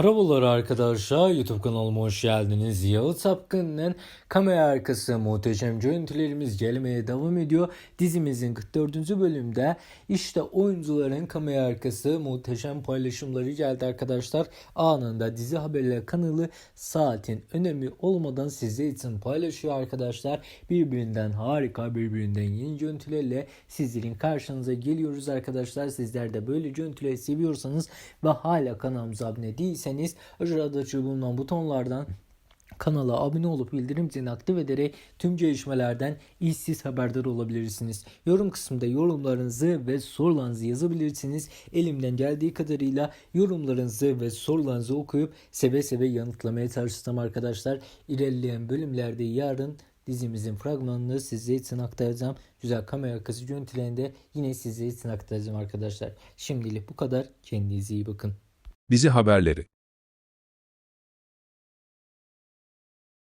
Merhabalar arkadaşlar YouTube kanalıma hoş geldiniz. Yağız Sapkın'ın kamera arkası muhteşem görüntülerimiz gelmeye devam ediyor. Dizimizin 44. bölümde işte oyuncuların kamera arkası muhteşem paylaşımları geldi arkadaşlar. Anında dizi haberleri kanalı saatin önemi olmadan size için paylaşıyor arkadaşlar. Birbirinden harika birbirinden yeni görüntülerle sizlerin karşınıza geliyoruz arkadaşlar. Sizler de böyle görüntüleri seviyorsanız ve hala kanalımıza abone değilseniz aşağıda bulunan butonlardan kanala abone olup bildirim zilini aktif ederek tüm gelişmelerden işsiz haberdar olabilirsiniz. Yorum kısmında yorumlarınızı ve sorularınızı yazabilirsiniz. Elimden geldiği kadarıyla yorumlarınızı ve sorularınızı okuyup seve seve yanıtlamaya çalışacağım arkadaşlar. İlerleyen bölümlerde yarın dizimizin fragmanını size için aktaracağım. Güzel kamera arkası görüntülerinde yine size için aktaracağım arkadaşlar. Şimdilik bu kadar. Kendinize iyi bakın. Dizi haberleri